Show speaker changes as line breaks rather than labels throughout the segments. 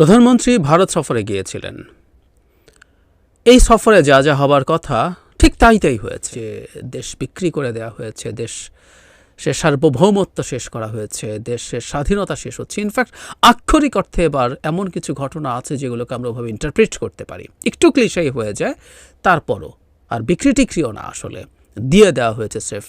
প্রধানমন্ত্রী ভারত সফরে গিয়েছিলেন। এই সফরে যা যা হবার কথা ঠিক তাই তাই হয়েছে দেশ বিক্রি করে দেওয়া হয়েছে, দেশ সে সার্বভৌমত্ব শেষ করা হয়েছে দেশের স্বাধীনতা শেষ হচ্ছে। ইনফ্যাক্ট আক্ষরিক অর্থে এবার এমন কিছু ঘটনা আছে যেগুলোকে আমরা ওভাবে ইন্টারপ্রিট করতে পারি। একটু ক্লিশাই হয়ে যায়, তারপরও। আর বিক্রি টিক্রিও না আসলে। দিয়ে দেওয়া হয়েছে স্রেফ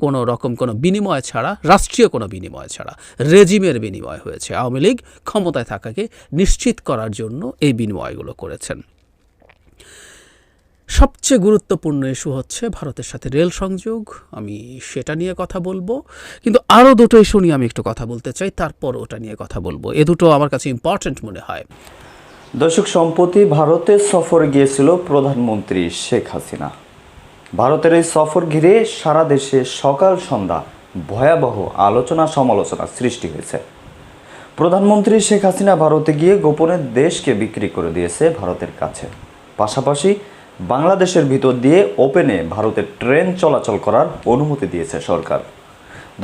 কোনো রকম কোনো বিনিময় ছাড়া, রাষ্ট্রীয় কোনো বিনিময় ছাড়া, রেজিমের বিনিময় হয়েছে। আওয়ামী লীগ ক্ষমতায় থাকাকে নিশ্চিত করার জন্য এই বিনিময়গুলো করেছেন। সবচেয়ে গুরুত্বপূর্ণ ইস্যু হচ্ছে ভারতের সাথে রেল সংযোগ। আমি সেটা নিয়ে কথা বলব, কিন্তু আরও দুটো ইস্যু নিয়ে আমি একটু কথা বলতে চাই, তারপর ওটা নিয়ে কথা বলব। এ দুটো আমার কাছে ইম্পর্ট্যান্ট মনে হয়।
দর্শক, সম্প্রতি ভারতের সফরে গিয়েছিল প্রধানমন্ত্রী শেখ হাসিনা। ভারতের এই সফর ঘিরে সারা দেশে সকাল সন্ধ্যা ভয়াবহ আলোচনা সমালোচনা সৃষ্টি হয়েছে। প্রধানমন্ত্রী শেখ হাসিনা ভারতে গিয়ে গোপনে দেশকে বিক্রি করে দিয়েছে ভারতের কাছে। পাশাপাশি বাংলাদেশের ভিতর দিয়ে ওপেনে ভারতের ট্রেন চলাচল করার অনুমতি দিয়েছে সরকার।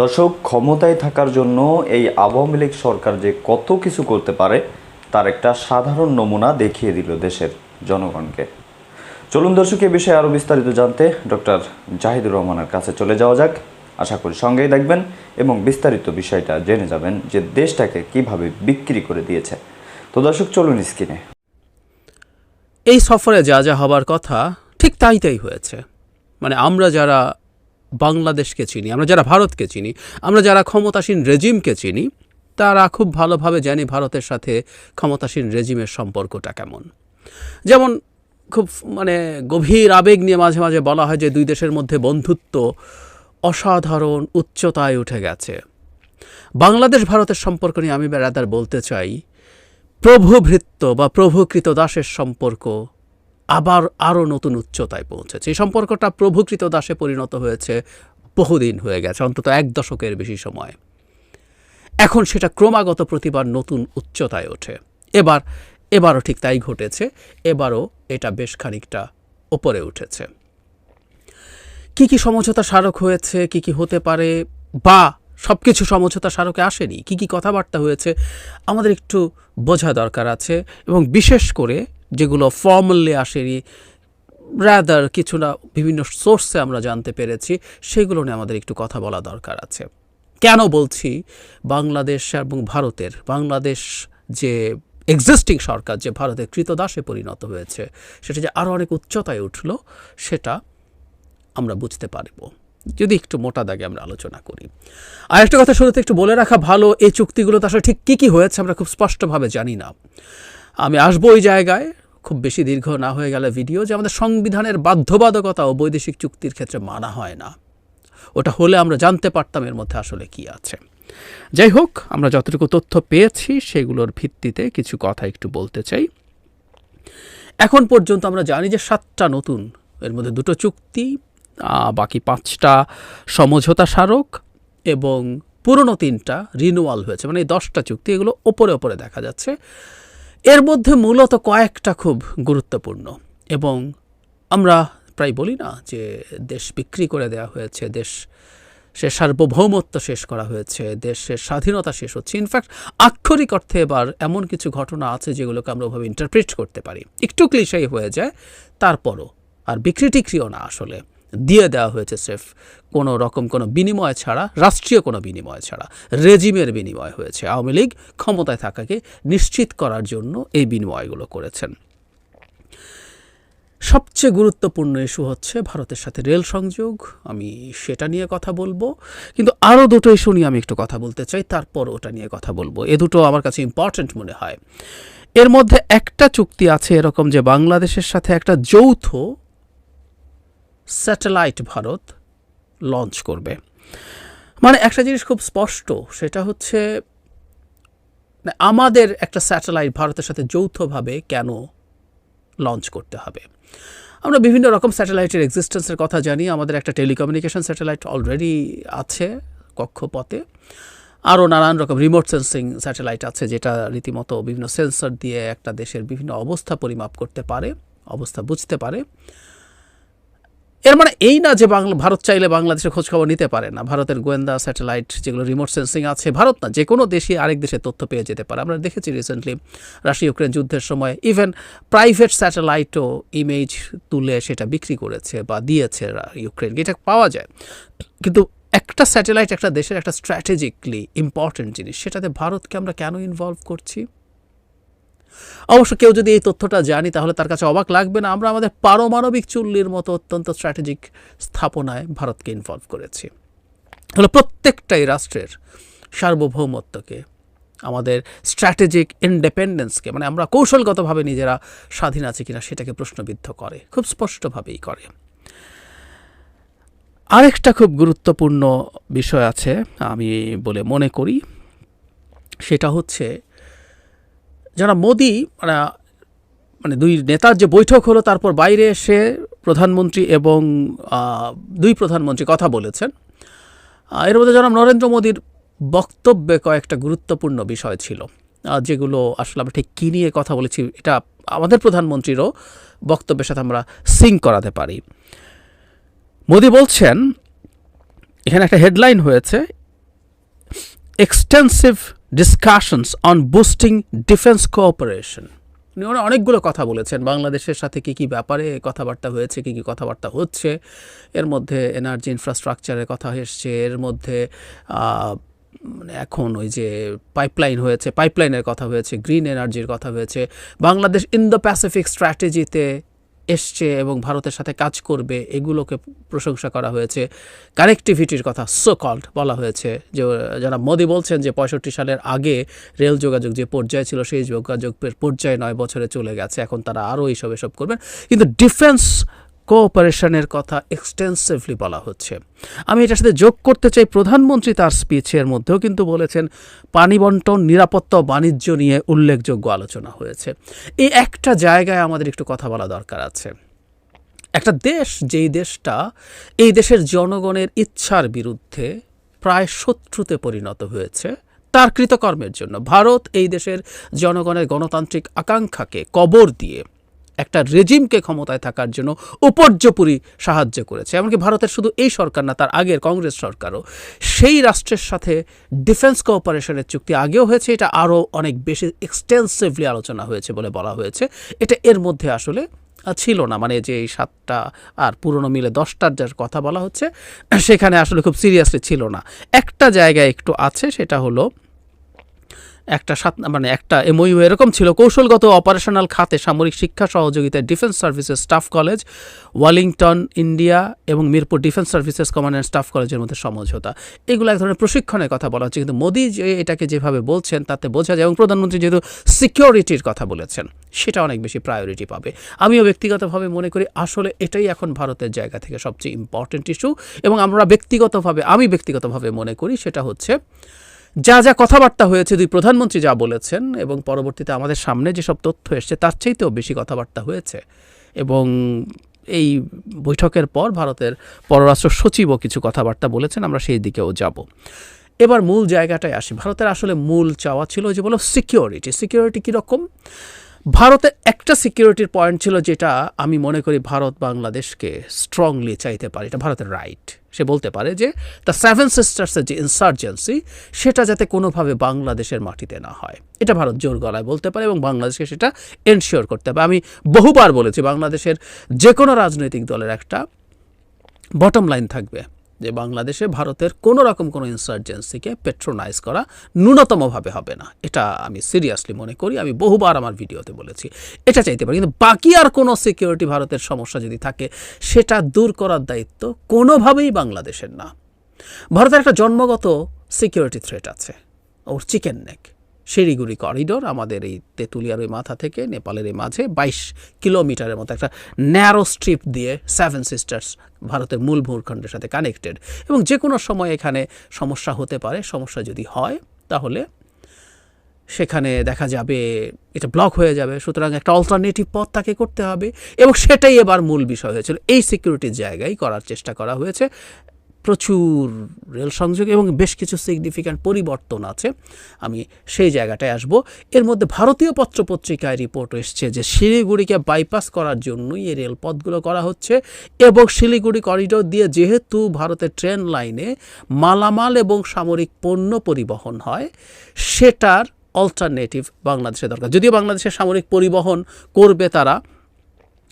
দর্শক, ক্ষমতায় থাকার জন্য এই আওয়ামী লীগ সরকার যে কত কিছু করতে পারে, তার একটা সাধারণ নমুনা দেখিয়ে দিল দেশের জনগণকে। চলুন দর্শক, এ বিষয়ে আরও বিস্তারিত জানতে ডক্টর জাহিদুর রহমানের কাছে চলে যাওয়া যাক। আশা করি সঙ্গেই দেখবেন এবং বিস্তারিত বিষয়টা জেনে যাবেন যে দেশটাকে কীভাবে বিক্রি করে দিয়েছে। তো দর্শক, চলুন স্ক্রিনে।
এই সফরে যা যা হবার কথা ঠিক তাই তাই হয়েছে। মানে আমরা যারা বাংলাদেশকে চিনি, আমরা যারা ভারতকে চিনি, আমরা যারা ক্ষমতাসীন রেজিমকে চিনি, তারা খুব ভালোভাবে জানি ভারতের সাথে ক্ষমতাসীন রেজিমের সম্পর্কটা কেমন। যেমন খুব মানে গভীর আবেগ নিয়ে মাঝে মাঝে বলা হয় যে দুই দেশের মধ্যে বন্ধুত্ব অসাধারণ উচ্চতায় উঠে গেছে। বাংলাদেশ, ভারতের সম্পর্ক নিয়ে আমি রাদার বলতে চাই প্রভুভৃত্য বা প্রভুকৃত দাসের সম্পর্ক আবার আরও নতুন উচ্চতায় পৌঁছেছে। এই সম্পর্কটা প্রভুকৃত দাসে পরিণত হয়েছে বহুদিন হয়ে গেছে, অন্তত এক দশকের বেশি সময়। এখন সেটা ক্রমাগত প্রতিবার নতুন উচ্চতায় ওঠে। এবার এবারও ঠিক তাই ঘটেছে, এবারও এটা বেশ খানিকটা ওপরে উঠেছে। কি কি সমঝোতা স্মারক হয়েছে, কি কি হতে পারে, বা সব কিছু সমঝোতা স্মারকে আসেনি, কি কি কথাবার্তা হয়েছে, আমাদের একটু বোঝা দরকার আছে এবং বিশেষ করে যেগুলো ফর্মালি আসেনি রাদার কিছু না বিভিন্ন সোর্সে আমরা জানতে পেরেছি, সেগুলো নিয়ে আমাদের একটু কথা বলা দরকার আছে। কেন বলছি, বাংলাদেশ এবং ভারতের, বাংলাদেশ যে এক্সিস্টিং সরকার যে ভারতের কৃতদাসে পরিণত হয়েছে, সেটা যে আরও অনেক উচ্চতায় উঠল, সেটা আমরা বুঝতে পারব। যদি একটু মোটা দাগে আমরা আলোচনা করি। আর একটা কথা শুরুতে একটু বলে রাখা ভালো, এই চুক্তিগুলোতে আসলে ঠিক কী কী হয়েছে আমরা খুব স্পষ্টভাবে জানি না। আমি আসব ওই জায়গায়, খুব বেশি দীর্ঘ না হয়ে গেলে ভিডিও যে আমাদের সংবিধানের বাধ্যবাধকতা ও বৈদেশিক চুক্তির ক্ষেত্রে মানা হয় না। ওটা হলে আমরা জানতে পারতাম এর মধ্যে আসলে কি আছে। যাই হোক আমরা যতটুকু তথ্য পেয়েছি, সেগুলোর ভিত্তিতে কিছু কথা একটু বলতে চাই। এখন পর্যন্ত আমরা জানি যে সাতটা নতুন, এর মধ্যে দুটো চুক্তি বাকি পাঁচটা সমঝোতা স্মারক এবং পুরনো তিনটা রিনুয়াল হয়েছে। মানে এই দশটা চুক্তি, এগুলো ওপরে ওপরে দেখা যাচ্ছে। এর মধ্যে মূলত কয়েকটা খুব গুরুত্বপূর্ণ এবং আমরা প্রায় বলি না যে দেশ বিক্রি করে দেওয়া হয়েছে, দেশ সে সার্বভৌমত্ব শেষ করা হয়েছে, দেশের স্বাধীনতা শেষ হচ্ছে। ইনফ্যাক্ট আক্ষরিক অর্থে এবার এমন কিছু ঘটনা আছে যেগুলোকে আমরা ওভাবে ইন্টারপ্রিট করতে পারি। একটু ক্লিশাই হয়ে যায়, তারপরও, আর বিক্রি টিক্রিও না আসলে। দিয়ে দেওয়া হয়েছে স্রেফ কোনো রকম কোনো বিনিময় ছাড়া, রাষ্ট্রীয় কোনো বিনিময় ছাড়া, রেজিমের বিনিময় হয়েছে। আওয়ামী লীগ ক্ষমতায় থাকাকে নিশ্চিত করার জন্য এই বিনিময়গুলো করেছেন। সবচেয়ে গুরুত্বপূর্ণ ইস্যু হচ্ছে ভারতের সাথে রেল সংযোগ। আমি সেটা নিয়ে কথা বলব। কিন্তু আরও দুটো ইস্যু নিয়ে আমি একটু কথা বলতে চাই তারপর ওটা নিয়ে কথা বলব। এ দুটো আমার কাছে ইম্পর্ট্যান্ট মনে হয়। এর মধ্যে একটা চুক্তি আছে এরকম যে বাংলাদেশের সাথে একটা যৌথ স্যাটেলাইট ভারত লঞ্চ করবে। মানে একটা জিনিস খুব স্পষ্ট, সেটা হচ্ছে আমাদের একটা স্যাটেলাইট ভারতের সাথে যৌথভাবে কেন লঞ্চ করতে হবে? আমরা বিভিন্ন রকম স্যাটেলাইটের এক্সিস্টেন্সের কথা জানি। আমাদের একটা টেলিকমিউনিকেশন স্যাটেলাইট অলরেডি আছে কক্ষপথে। আরও নানান রকম রিমোট সেন্সিং স্যাটেলাইট আছে, যেটা রীতিমতো বিভিন্ন সেন্সর দিয়ে একটা দেশের বিভিন্ন অবস্থা পরিমাপ করতে পারে, অবস্থা বুঝতে পারে। এর মানে এই না যে বাংলা ভারত চাইলে বাংলাদেশের খোঁজখবর নিতে পারে না। ভারতের গোয়েন্দা স্যাটেলাইট যেগুলো রিমোট সেন্সিং আছে, ভারত না, যে কোনো দেশই আরেক দেশের তথ্য পেয়ে যেতে পারে। আমরা দেখেছি রিসেন্টলি রাশিয়া ইউক্রেন যুদ্ধের সময় ইভেন প্রাইভেট স্যাটেলাইটও ইমেজ তুলে সেটা বিক্রি করেছে বা দিয়েছে ইউক্রেনকে। এটা পাওয়া যায়। কিন্তু একটা স্যাটেলাইট একটা দেশের একটা স্ট্র্যাটেজিকলি ইম্পর্টেন্ট জিনিস, সেটাতে ভারতকে আমরা কেন ইনভলভ করছি? অবশ্য কেউ যদি এই তথ্যটা জানি, তাহলে তার কাছে অবাক লাগবে না। আমরা আমাদের পারমাণবিক চুল্লির মতো অত্যন্ত স্ট্র্যাটেজিক স্থাপনায় ভারতকে ইনভলভ করেছি। হলো প্রত্যেকটাই রাষ্ট্রের সার্বভৌমত্বকে, আমাদের স্ট্র্যাটেজিক ইন্ডিপেন্ডেন্সকে মানে আমরা কৌশলগতভাবে নিজেরা স্বাধীন আছি কিনা সেটাকে প্রশ্নবিদ্ধ করে, খুব স্পষ্টভাবেই করে। আরেকটা খুব গুরুত্বপূর্ণ বিষয় আছে, আমি বলে মনে করি, সেটা হচ্ছে যারা মোদি মানে মানে দুই নেতার যে বৈঠক হলো, তারপর বাইরে এসে প্রধানমন্ত্রী এবং দুই প্রধানমন্ত্রী কথা বলেছেন। এর মধ্যে জনাব নরেন্দ্র মোদীর বক্তব্যে কয়েকটা গুরুত্বপূর্ণ বিষয় ছিল যেগুলো আসলে আমরা ঠিক কী নিয়ে কথা বলেছি, এটা আমাদের প্রধানমন্ত্রীরও বক্তব্যের সাথে আমরা সিঙ্ক করাতে পারি। মোদি বলছেন, এখানে একটা হেডলাইন হয়েছে, extensive discussions on boosting defence cooperation উনি অনেকগুলো কথা বলেছেন। বাংলাদেশের সাথে কী কী ব্যাপারে কথাবার্তা হয়েছে, কী কী কথাবার্তা হচ্ছে, এর মধ্যে এনার্জি ইনফ্রাস্ট্রাকচারের কথা এসছে, এর মধ্যে মানে এখন ওই যে পাইপলাইন হয়েছে পাইপলাইনের কথা হয়েছে গ্রিন এনার্জির কথা হয়েছে। বাংলাদেশ ইন ইন্দো প্যাসিফিক স্ট্র্যাটেজিতে এসছে এবং ভারতের সাথে কাজ করবে, এগুলোকে প্রশংসা করা হয়েছে। কানেক্টিভিটির কথা সো কল্ড বলা হয়েছে। যে, যারা মোদি বলছেন যে, পঁয়ষট্টি সালের আগে রেল যোগাযোগ যে পর্যায়ে ছিল, সেই যোগাযোগের পর্যায়ে নয়, বছরে চলে গেছে। এখন তারা আরও এইসব এসব করবেন কিন্তু ডিফেন্স কোঅপারেশনের কথা এক্সটেন্সিভলি বলা হচ্ছে। আমি এটার সাথে যোগ করতে চাই প্রধানমন্ত্রী তার স্পিচের মধ্যেও, কিন্তু বলেছেন পানি বন্টন, নিরাপত্তা বাণিজ্য নিয়ে উল্লেখযোগ্য আলোচনা হয়েছে। এই একটা জায়গায় আমাদের একটু কথা বলা দরকার আছে। একটা দেশ, যেই দেশটা এই দেশের জনগণের ইচ্ছার বিরুদ্ধে প্রায় শত্রুতে পরিণত হয়েছে, তার কৃতকর্মের জন্য। ভারত এই দেশের জনগণের গণতান্ত্রিক আকাঙ্ক্ষাকে কবর দিয়ে একটা রেজিমকে ক্ষমতায় থাকার জন্য উপর্যপুরি সাহায্য করেছে। এমনকি ভারতের শুধু এই সরকার না, তার আগের কংগ্রেস সরকারও। সেই রাষ্ট্রের সাথে ডিফেন্স কোঅপারেশনের চুক্তি আগেও হয়েছে, এটা আরও অনেক বেশি এক্সটেন্সিভলি আলোচনা হয়েছে বলে বলা হয়েছে। এটা এর মধ্যে আসলে ছিল না মানে যে এই সাতটা আর পুরনো মিলে দশটার যার কথা বলা হচ্ছে, সেখানে আসলে খুব সিরিয়াসলি ছিল না। একটা জায়গায় একটু আছে, সেটা হলো একটা সাত মানে একটা এমওইউ এরকম ছিল, কৌশলগত অপারেশনাল খাতে সামরিক শিক্ষা সহযোগিতায় defence services staff college Wellington India এবং Mirpur defence services command and staff কলেজের মধ্যে সমঝোতা। এগুলো এক ধরনের প্রশিক্ষণের কথা বলা হচ্ছে, কিন্তু মোদী যে এটাকে যেভাবে বলছেন, তাতে বোঝা যায় এবং প্রধানমন্ত্রী যেহেতু সিকিউরিটির কথা বলেছেন, সেটা অনেক বেশি প্রায়োরিটি পাবে। আমিও ব্যক্তিগতভাবে মনে করি, আসলে এটাই এখন ভারতের জায়গা থেকে সবচেয়ে ইম্পর্টেন্ট ইস্যু এবং আমরা ব্যক্তিগতভাবে, আমি ব্যক্তিগতভাবে মনে করি, সেটা হচ্ছে যা যা কথাবার্তা হয়েছে, দুই প্রধানমন্ত্রী যা বলেছেন এবং পরবর্তীতে আমাদের সামনে যেসব তথ্য এসছে, তার চাইতেও বেশি কথাবার্তা হয়েছে। এবং এই বৈঠকের পর ভারতের পররাষ্ট্র সচিবও কিছু কথাবার্তা বলেছেন, আমরা সেই দিকেও যাব। এবার মূল জায়গাটায় আসি। ভারতের আসলে মূল চাওয়া ছিল যে বলো সিকিউরিটি সিকিউরিটি কীরকম? ভারতের একটা সিকিউরিটির পয়েন্ট ছিল যেটা আমি মনে করি ভারত বাংলাদেশকে স্ট্রংলি চাইতে পারে, এটা ভারতের রাইট সে বলতে পারে যে দ্য সেভেন সিস্টার্সের যে ইনসার্জেন্সি সেটা যাতে কোনোভাবে বাংলাদেশের মাটিতে না হয়। এটা ভারত জোর গলায় বলতে পারে এবং বাংলাদেশকে সেটা এনশিওর করতে হবে আমি বহুবার বলেছি, বাংলাদেশের যে কোনো রাজনৈতিক দলের একটা বটম লাইন থাকবে। যে বাংলাদেশে ভারতের কোনো রকম কোনো ইনসার্জেন্সিকে পেট্রোনাইজ করা ন্যূনতমভাবে হবে না। এটা আমি সিরিয়াসলি মনে করি, আমি বহুবার আমার ভিডিওতে বলেছি। এটা চাইতে পারি, কিন্তু বাকি আর কোনো সিকিউরিটি ভারতের সমস্যা যদি থাকে, সেটা দূর করার দায়িত্ব কোনোভাবেই বাংলাদেশের না। ভারতের একটা জন্মগত সিকিউরিটি থ্রেট আছে, ওর চিকেন নেক শিলিগুড়ি করিডোর, আমাদের এই তেঁতুলিয়ার ওই মাথা থেকে নেপালের এই মাঝে বাইশ কিলোমিটারের মতো একটা ন্যারো স্ট্রিপ দিয়ে সেভেন সিস্টার্স ভারতের মূল ভূখণ্ডের সাথে কানেক্টেড এবং যে কোনো সময় এখানে সমস্যা হতে পারে, সমস্যা যদি হয়, তাহলে সেখানে দেখা যাবে এটা ব্লক হয়ে যাবে, সুতরাং একটা অল্টারনেটিভ পথ তাকে করতে হবে। এবং সেটাই এবার মূল বিষয় হয়েছিল। এই সিকিউরিটির জায়গায় করার চেষ্টা করা হয়েছে। প্রচুর রেল সংযোগ এবং বেশ কিছু সিগনিফিক্যান্ট পরিবর্তন আছে। আমি সেই জায়গাটায় আসব। এর মধ্যে ভারতীয় পত্রপত্রিকায় রিপোর্ট এসছে যে শিলিগুড়িকে বাইপাস করার জন্যই এই রেলপথগুলো করা হচ্ছে এবং শিলিগুড়ি করিডোর দিয়ে যেহেতু ভারতের ট্রেন লাইনে মালামাল এবং সামরিক পণ্য পরিবহন হয়, সেটার অল্টারনেটিভ বাংলাদেশে দরকার। যদিও বাংলাদেশের সামরিক পরিবহন করবে তারা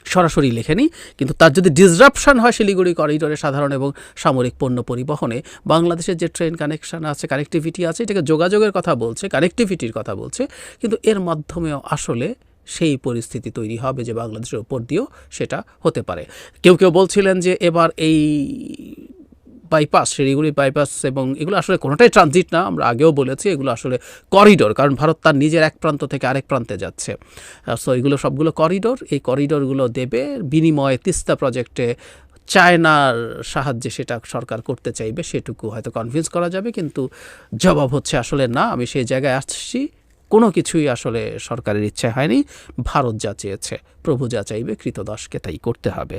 সরাসরি লেখেনি কিন্তু তার যদি ডিসরাপশান হয় শিলিগুড়ি করিডোরে সাধারণ এবং সামরিক পণ্য পরিবহনে, বাংলাদেশের যে ট্রেন কানেকশান আছে কানেক্টিভিটি আছে, এটাকে যোগাযোগের কথা বলছে কানেক্টিভিটির কথা বলছে, কিন্তু এর মাধ্যমেও আসলে সেই পরিস্থিতি তৈরি হবে যে বাংলাদেশের উপর দিয়েও সেটা হতে পারে। কেউ কেউ বলছিলেন যে এবার এই বাইপাস শিলিগুড়ি বাইপাস এবং এগুলো আসলে কোনোটাই ট্রানজিট না, আমরা আগেও বলেছি এগুলো আসলে করিডোর কারণ ভারত তার নিজের এক প্রান্ত থেকে আরেক প্রান্তে যাচ্ছে। সো এগুলো সবগুলো করিডোর এই করিডোরগুলো দেবে বিনিময়ে তিস্তা প্রজেক্টে চায়নার সাহায্যে সেটা সরকার করতে চাইবে, সেটুকু হয়তো কনভিন্স করা যাবে, কিন্তু জবাব হচ্ছে আসলে না, আমি সেই জায়গায় আসছি, কোনো কিছুই আসলে সরকারের ইচ্ছে হয়নি, ভারত যা চেয়েছে, প্রভু যা চাইবে, কৃতদাসকে তাই করতে হবে।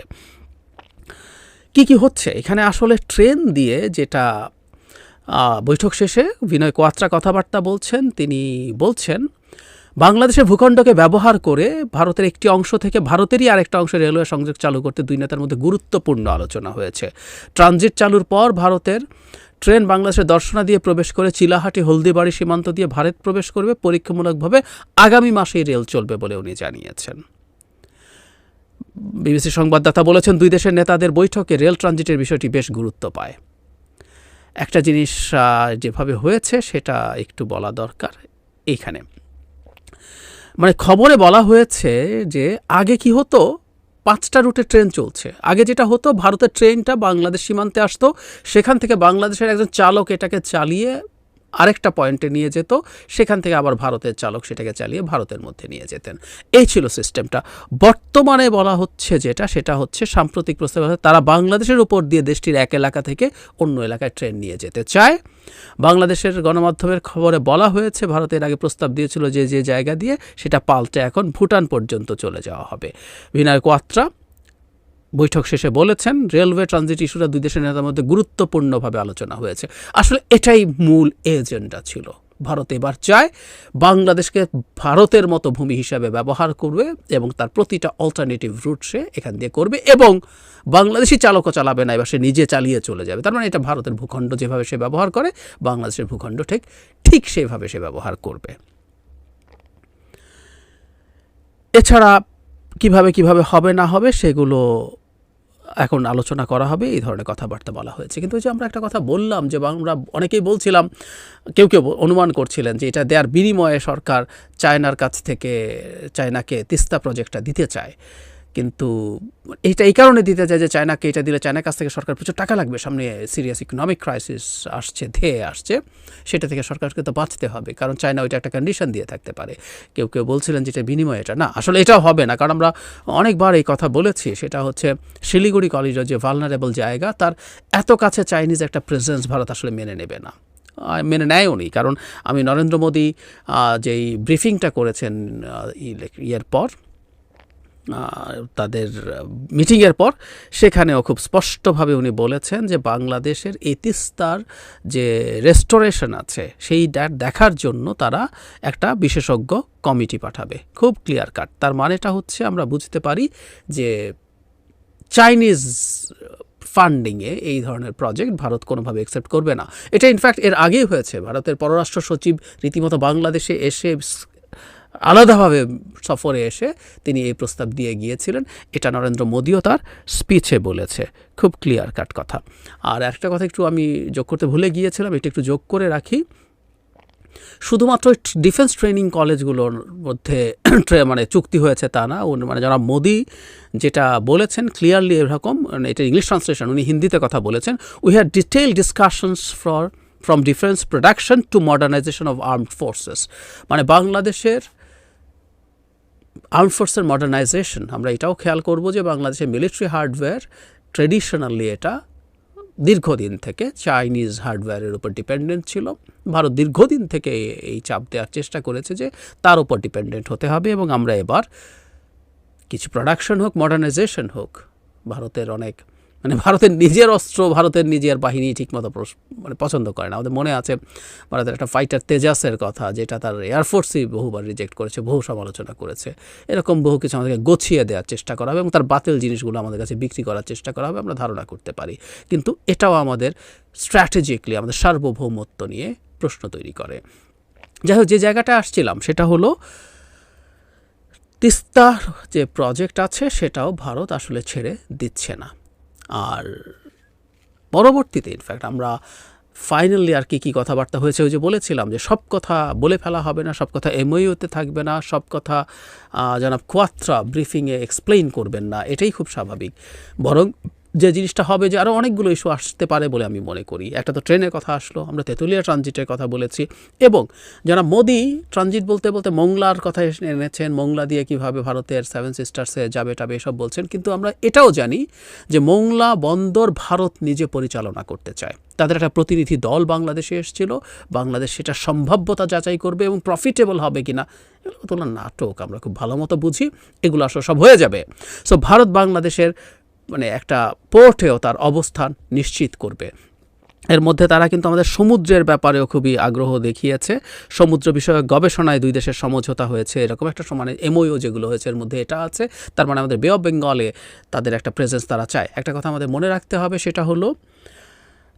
কি কি হচ্ছে? এখানে আসলে ট্রেন দিয়ে যেটা বৈঠক শেষে বিনয় কোয়াত্রা কথাবার্তা বলছেন, তিনি বলছেন, বাংলাদেশের ভূখণ্ডকে ব্যবহার করে ভারতের একটি অংশ থেকে ভারতেরই আরেকটা অংশে রেলওয়ে সংযোগ চালু করতে দুই নেতার মধ্যে গুরুত্বপূর্ণ আলোচনা হয়েছে। ট্রানজিট চালুর পর ভারতের ট্রেন বাংলাদেশের দর্শনা দিয়ে প্রবেশ করে চিলাহাটি, হলদিবাড়ি সীমান্ত দিয়ে ভারত প্রবেশ করবে। পরীক্ষামূলকভাবে আগামী মাসেই রেল চলবে বলে উনি জানিয়েছেন। বিবিসি সংবাদদাতা বলেছেন, দুই দেশের নেতাদের বৈঠকে রেল ট্রানজিটের বিষয়টি বেশ গুরুত্ব পায়। একটা জিনিস যেভাবে হয়েছে সেটা একটু বলা দরকার এইখানে। মানে খবরে বলা হয়েছে যে, আগে কি হতো, পাঁচটা রুটে ট্রেন চলছে। আগে যেটা হতো, ভারতের ট্রেনটা বাংলাদেশ সীমান্তে আসতো, সেখান থেকে বাংলাদেশের একজন চালক এটাকে চালিয়ে আরেকটা পয়েন্টে নিয়ে যেত, সেখান থেকে আবার ভারতের চালক সেটাকে চালিয়ে ভারতের মধ্যে নিয়ে যেতেন। এই ছিল সিস্টেমটা। বর্তমানে বলা হচ্ছে যেটা, সেটা হচ্ছে সাম্প্রতিক প্রস্তাব তারা বাংলাদেশের উপর দিয়ে দেশটির এক এলাকা থেকে অন্য এলাকায় ট্রেন নিয়ে যেতে চায়। বাংলাদেশের গণমাধ্যমের খবরে বলা হয়েছে ভারতের আগে প্রস্তাব দিয়েছিল যে যে জায়গা দিয়ে সেটা পাল্টে এখন ভুটান পর্যন্ত চলে যাওয়া হবে। বিনয় কোয়াত্রা বৈঠক শেষে বলেছেন, রেলওয়ে ট্রানজিট ইস্যুটা দুই দেশের নেতার মধ্যে গুরুত্বপূর্ণভাবে আলোচনা হয়েছে। আসলে এটাই মূল এজেন্ডা ছিল। ভারত এবার চায় বাংলাদেশকে ভারতের মতো ভূমি হিসাবে ব্যবহার করবে এবং তার প্রতিটা অল্টারনেটিভ রুট সে এখান দিয়ে করবে এবং বাংলাদেশি চালকও চালাবে না, এবার সে নিজে চালিয়ে চলে যাবে। তার মানে এটা ভারতের ভূখণ্ড যেভাবে সে ব্যবহার করে, বাংলাদেশের ভূখণ্ড ঠিক ঠিক সেভাবে সে ব্যবহার করবে। এছাড়া কীভাবে কীভাবে হবে না হবে সেগুলো এখন আলোচনা করা হবে, এই ধরনের কথাবার্তা বলা হয়েছে। কিন্তু যে আমরা একটা কথা বললাম যে আমরা অনেকেই বলছিলাম, কেউ কেউ অনুমান করছিলেন যে এটা দেওয়ার বিনিময়ে সরকার চায়নার কাছ থেকে, চায়নাকে তিস্তা প্রজেক্টটা দিতে চায়। কিন্তু এটা এই কারণে দিতে চায় যে চায়নাকে, এটা দিলে চায়নার কাছ থেকে সরকার প্রচুর টাকা লাগবে। সামনে সিরিয়াস ইকোনমিক ক্রাইসিস আসছে, ধেয়ে আসছে, সেটা থেকে সরকারকে তো বাঁচতে হবে, কারণ চায়না ওইটা একটা কন্ডিশন দিয়ে থাকতে পারে। কেউ কেউ বলছিলেন যে এটা বিনিময়, এটা না, আসলে এটাও হবে না, কারণ আমরা অনেকবার এই কথা বলেছি, সেটা হচ্ছে শিলিগুড়ি কলেজের যে ভালনারেবল জায়গা, তার এত কাছে চাইনিজ একটা প্রেজেন্স ভারত আসলে মেনে নেবে না। মেনে নেয়ও নি, কারণ আমি নরেন্দ্র মোদী যেই ব্রিফিংটা করেছেন ইয়ের পর তাদের মিটিংয়ের পর সেখানেও খুব স্পষ্টভাবে উনি বলেছেন যে বাংলাদেশের এই তিস্তার যে রেস্টোরেশন আছে, সেই দেখার জন্য তারা একটা বিশেষজ্ঞ কমিটি পাঠাবে। খুব ক্লিয়ার কাট তার মানেটা হচ্ছে আমরা বুঝতে পারি যে চাইনিজ ফান্ডিংয়ে এই ধরনের প্রজেক্ট ভারত কোনোভাবে অ্যাকসেপ্ট করবে না। এটা ইনফ্যাক্ট এর আগেই হয়েছে। ভারতের পররাষ্ট্র সচিব রীতিমতো বাংলাদেশে এসে আলাদাভাবে সফরে এসে তিনি এই প্রস্তাব দিয়ে গিয়েছিলেন। এটা নরেন্দ্র মোদীও তার স্পিচে বলেছে। খুব ক্লিয়ার কাট কথা। আর একটা কথা একটু আমি যোগ করতে ভুলে গিয়েছিলাম, এটা একটু যোগ করে রাখি। শুধুমাত্র ডিফেন্স ট্রেনিং কলেজগুলোর মধ্যে মানে চুক্তি হয়েছে তা না। মানে যারা মোদি যেটা বলেছেন ক্লিয়ারলি এরকম মানে এটা ইংলিশ ট্রান্সলেশন উনি হিন্দিতে কথা বলেছেন। We had detail discussions for from defence production to modernisation of armed forces মানে বাংলাদেশের আর্ম ফোর্সের মডার্নাইজেশন আমরা এটাও খেয়াল করব যে বাংলাদেশে মিলিটারি হার্ডওয়্যার ট্রেডিশনালি এটা দীর্ঘদিন থেকে চাইনিজ হার্ডওয়্যারের উপর ডিপেন্ডেন্ট ছিল। ভারত দীর্ঘদিন থেকে এই চাপ দেওয়ার চেষ্টা করেছে যে তার উপর ডিপেন্ডেন্ট হতে হবে এবং আমরা এবার কিছু প্রোডাকশন হোক মডার্নাইজেশন হোক, ভারতের অনেক মানে ভারতের নিজের অস্ত্র, ভারতের নিজের বাহিনী ঠিকমতো মানে পছন্দ করে না। আমাদের মনে আছে ভারতের একটা ফাইটার তেজাসের কথা, যেটা তার এয়ারফোর্সই বহুবার রিজেক্ট করেছে, বহু সমালোচনা করেছে। এরকম বহু কিছু আমাদেরকে গছিয়ে দেওয়ার চেষ্টা করা হবে এবং তার বাতিল জিনিসগুলো আমাদের কাছে বিক্রি করার চেষ্টা করা হবে, আমরা ধারণা করতে পারি। কিন্তু এটাও আমাদের স্ট্র্যাটেজিকলি আমাদের সার্বভৌমত্ব নিয়ে প্রশ্ন তৈরি করে। যাই হোক, যে জায়গাটা আসছিলাম, সেটা হলো তিস্তার যে প্রজেক্ট আছে, সেটাও ভারত আসলে ছেড়ে দিচ্ছে না। আর পরবর্তীতে ইনফ্যাক্ট আমরা ফাইনালি আর কি, কী কথাবার্তা হয়েছে, ওই যে বলেছিলাম যে সব কথা বলে ফেলা হবে না, সব কথা এমওইউতে থাকবে না, সব কথা জানাব কোয়াত্রা ব্রিফিংয়ে এক্সপ্লেইন করবেন না, এটাই খুব স্বাভাবিক। বরং যে জিনিসটা হবে যে আরও অনেকগুলো ইস্যু আসতে পারে বলে আমি মনে করি। একটা তো ট্রেনের কথা আসলো, আমরা তেঁতুলিয়া ট্রানজিটের কথা বলেছি এবং যারা মোদি ট্রানজিট বলতে বলতে মোংলার কথা এনেছেন, মোংলা দিয়ে কীভাবে ভারতের সেভেন সিস্টার্সে যাবে টাবে এসব বলছেন, কিন্তু আমরা এটাও জানি যে মোংলা বন্দর ভারত নিজে পরিচালনা করতে চায়। তাদের একটা প্রতিনিধি দল বাংলাদেশে এসেছিল, বাংলাদেশ সেটা সম্ভাব্যতা যাচাই করবে এবং প্রফিটেবল হবে কিনা, এগুলো তো নাটক, আমরা খুব ভালো মতো বুঝি, এগুলো আসলে সব হয়ে যাবে। সো ভারত বাংলাদেশের মানে একটা পোর্টেও তার অবস্থান নিশ্চিত করবে। এর মধ্যে তারা কিন্তু আমাদের সমুদ্রের ব্যাপারেও খুবই আগ্রহ দেখিয়েছে। সমুদ্র বিষয়ক গবেষণায় দুই দেশের সমঝোতা হয়েছে। এরকম একটা সমানে এমওইও যেগুলো হয়েছে, এর মধ্যে এটা আছে। তার মানে আমাদের বে অফ বেঙ্গলে তাদের একটা প্রেজেন্স তারা চায়। একটা কথা আমাদের মনে রাখতে হবে, সেটা হলো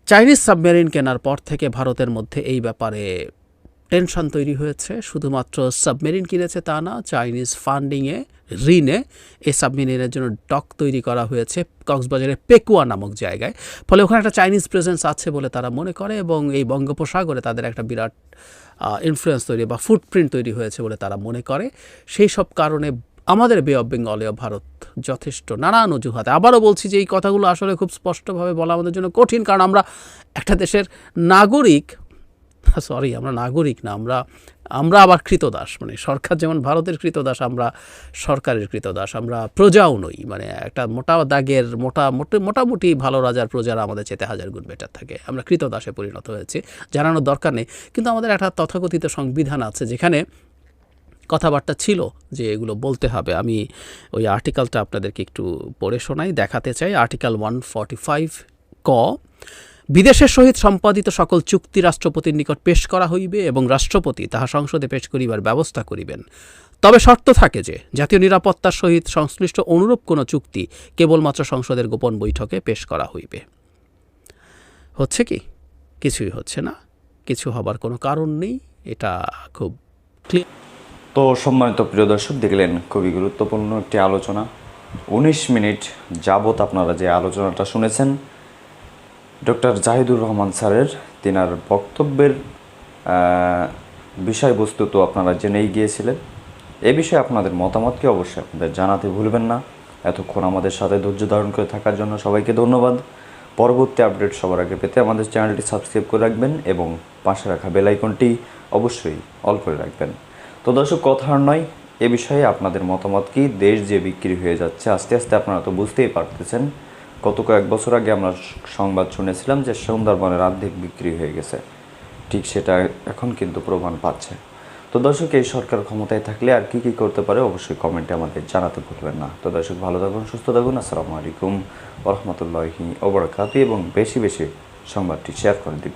চাইনিজ সাবমেরিন কেনার পর থেকে ভারতের মধ্যে এই ব্যাপারে টেনশন তৈরি হয়েছে। শুধুমাত্র সাবমেরিন কিনেছে তা না চাইনিজ ফান্ডিংয়ে ঋণে এই সাবমেরিনের জন্য ডক তৈরি করা হয়েছে কক্সবাজারের পেকুয়া নামক জায়গায়। ফলে ওখানে একটা চাইনিজ প্রেজেন্স আছে বলে তারা মনে করে এবং এই বঙ্গোপসাগরে তাদের একটা বিরাট ইনফ্লুয়েন্স তৈরি বা ফুটপ্রিন্ট তৈরি হয়েছে বলে তারা মনে করে। সেই সব কারণে আমাদের বে অফ বেঙ্গলেও ভারত যথেষ্ট নানান অজুহাতে। আবারও বলছি যে এই কথাগুলো আসলে খুব স্পষ্টভাবে বলা আমাদের জন্য কঠিন, কারণ আমরা একটা দেশের নাগরিক সরি আমরা নাগরিক না, আমরা আমরা আবার কৃতদাস মানে সরকার যেমন ভারতের কৃতদাস, আমরা সরকারের কৃতদাস, আমরা প্রজাও নই মানে একটা মোটা দাগের, মোটা, মোটে- মোটামুটি ভালো রাজার প্রজারা আমাদের চেতে হাজার গুণ বেটার থাকে। আমরা কৃতদাসে পরিণত হয়েছি, জানানোর দরকার নেই। কিন্তু আমাদের একটা তথাকথিত সংবিধান আছে, যেখানে কথাবার্তা ছিল যে এগুলো বলতে হবে। আমি ওই আর্টিকেলটা আপনাদেরকে একটু পড়ে শোনাই, দেখাতে চাই। আর্টিকেল ওয়ান ফর্টি ফাইভ ক বিদেশের সহিত সম্পাদিত সকল চুক্তি রাষ্ট্রপতির নিকট পেশ করা হইবে এবং রাষ্ট্রপতি তাহা সংসদে পেশ করিবার ব্যবস্থা করিবেন। তবে শর্ত থাকে যে, জাতীয় নিরাপত্তার সহিত সংশ্লিষ্ট অনুরূপ কোনো চুক্তি কেবলমাত্র সংসদের গোপন বৈঠকে পেশ করা হইবে। হচ্ছে কি? কিছুই হচ্ছে না। কিছু হবার কোনো কারণ নেই। এটা খুব
তো সম্মানিত প্রিয় দর্শক, দেখলেন খুবই গুরুত্বপূর্ণ একটি আলোচনা। উনিশ মিনিট যাবত আপনারা যে আলোচনাটা শুনেছেন ডক্টর জাহিদুর রহমান স্যারের, তিনার বক্তব্যের বিষয়বস্তু তো আপনারা জেনেই গিয়েছিলেন। এ বিষয়ে আপনাদের মতামতকে অবশ্যই আপনাদের জানাতে ভুলবেন না। এতক্ষণ আমাদের সাথে ধৈর্য ধারণ করে থাকার জন্য সবাইকে ধন্যবাদ। পরবর্তী আপডেট সবার আগে পেতে আমাদের চ্যানেলটি সাবস্ক্রাইব করে রাখবেন এবং পাশে রাখা বেল আইকনটি অবশ্যই অল করে রাখবেন। তো দর্শক, কথা আর নয়, এ বিষয়ে আপনাদের মতামত কি? দেশ যে বিক্রি হয়ে যাচ্ছে, আস্তে আস্তে আপনারা তো বুঝতেই পারতেছেন। গত কয়েক বছর আগে আমরা সংবাদ শুনেছিলাম যে সুন্দরবনের আর্ধেক বিক্রি হয়ে গেছে। ঠিক সেটা এখন কিন্তু প্রমাণ পাচ্ছে। তো দর্শক, এই সরকার ক্ষমতায় থাকলে আর কি কি করতে পারে অবশ্যই কমেন্টে আমাদের জানাতে ভুলবেন না। তো দর্শক, ভালো থাকুন, সুস্থ থাকুন। আসসালামু আলাইকুম ওরহমতুল্লাহি ওবরাকাতি এবং বেশি বেশি সংবাদটি শেয়ার করে দিন